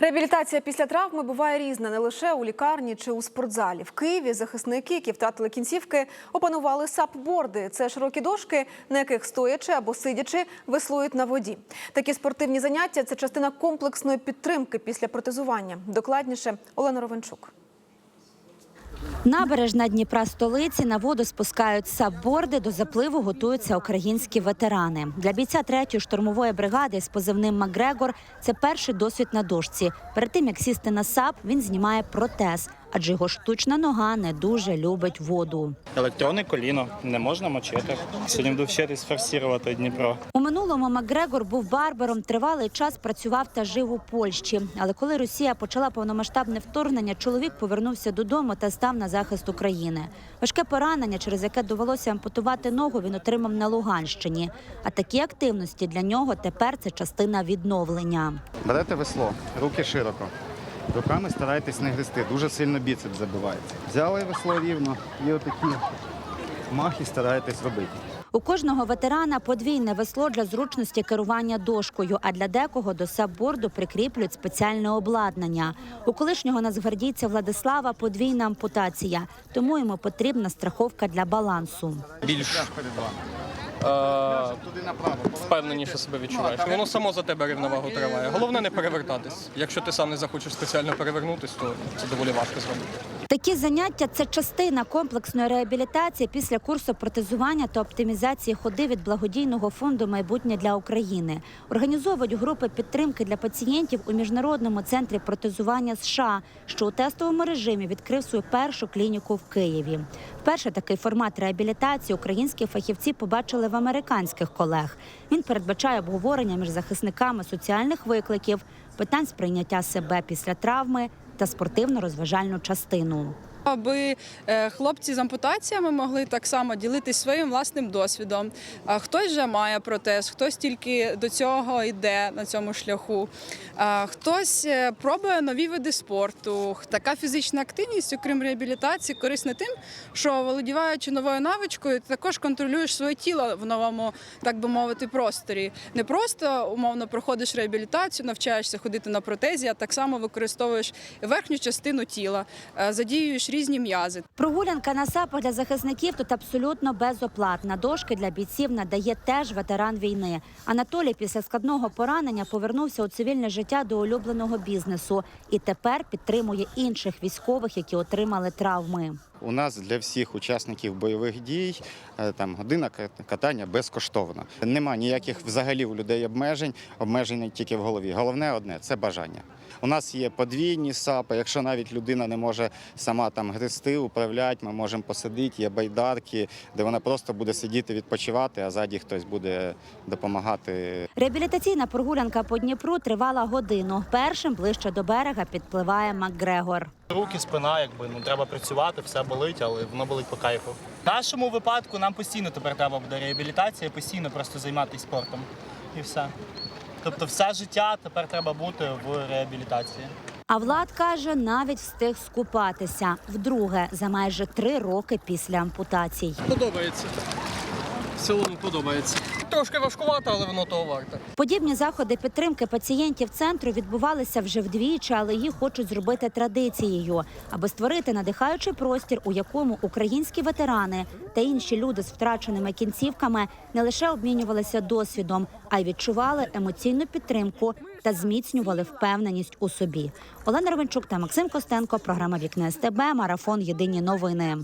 Реабілітація після травми буває різна не лише у лікарні чи у спортзалі. В Києві захисники, які втратили кінцівки, опанували сапборди. Це широкі дошки, на яких стоячи або сидячи веслують на воді. Такі спортивні заняття це частина комплексної підтримки після протезування. Докладніше Олена Ровенчук. Набережна Дніпра столиці на воду спускають сапборди. До запливу готуються українські ветерани. Для бійця 3-ї штурмової бригади з позивним Макгрегор це перший досвід на дошці. Перед тим як сісти на сап, він знімає протез, адже його штучна нога не дуже любить воду. Електронне коліно не можна мочити. Сьогодні буду вчитись форсувати Дніпро. У минулому Макгрегор був барбером. Тривалий час працював та жив у Польщі. Але коли Росія почала повномасштабне вторгнення, чоловік повернувся додому та став на захист України. Важке поранення, через яке довелося ампутувати ногу, він отримав на Луганщині. А такі активності для нього тепер це частина відновлення. Берете весло, руки широко. Руками старайтесь не грести, дуже сильно біцеп забивається. Взяли весло рівно і отакі махи стараєтесь робити. У кожного ветерана подвійне весло для зручності керування дошкою, а для декого до сапборду прикріплюють спеціальне обладнання. У колишнього нацгвардійця Владислава подвійна ампутація, тому йому потрібна страховка для балансу. більш впевненіше себе відчуваєш. Воно само за тебе рівновагу триває. Головне не перевертатись. Якщо ти сам не захочеш спеціально перевернутись, то це доволі важко зробити. Такі заняття це частина комплексної реабілітації після курсу протезування та оптимізації ходи від благодійного фонду Майбутнє для України. Організовують групи підтримки для пацієнтів у міжнародному центрі протезування США, що у тестовому режимі відкрив свою першу клініку в Києві. Вперше такий формат реабілітації українські фахівці побачили в американських колег. Він передбачає обговорення між захисниками соціальних викликів, питань сприйняття себе після травми та спортивно-розважальну частину. Аби е, хлопці з ампутаціями могли так само ділитись своїм власним досвідом. Хтось вже має протез, хтось тільки до цього йде на цьому шляху. Хтось е, пробує нові види спорту. Така фізична активність, окрім реабілітації, корисна тим, що володіваючи новою навичкою, ти також контролюєш своє тіло в новому, так би мовити, просторі. Не просто умовно проходиш реабілітацію, навчаєшся ходити на протезі, а так само використовуєш верхню частину тіла, е, різні м'язи. Прогулянка на сапах для захисників тут абсолютно безоплатна. Дошки для бійців надає теж ветеран війни. Анатолій після складного поранення повернувся у цивільне життя до улюбленого бізнесу і тепер підтримує інших військових, які отримали травми. У нас для всіх учасників бойових дій е, там година катання безкоштовна. Нема ніяких взагалі у людей обмежень, обмежень тільки в голові. Головне одне це бажання. У нас є подвійні сапи. Якщо навіть людина не може сама там грести, управляти, ми можемо посадити, є байдарки, де вона просто буде сидіти, відпочивати, а ззаді хтось буде допомагати Реабілітаційна прогулянка по Дніпру тривала годину. Першим ближче до берега підпливає Макгрегор. Руки, спина, якби ну треба працювати, все болить, але воно болить по кайфу. В нашому випадку нам постійно тепер треба буде реабілітація, постійно просто займатися спортом. І все. Тобто, все життя тепер треба бути в реабілітації. А Влад каже, навіть встиг скупатися вдруге за майже три роки після ампутацій. Подобається. В цілому подобається. Трошки важкувато, але воно того варте. Подібні заходи підтримки пацієнтів центру відбувалися вже вдвічі, але їх хочуть зробити традицією, аби створити надихаючий простір, у якому українські ветерани та інші люди з втраченими кінцівками не лише обмінювалися досвідом, а й відчували емоційну підтримку та зміцнювали впевненість у собі. Олена Ровенчук та Максим Костенко. Програма Вікне СТБ. Марафон Єдині новини.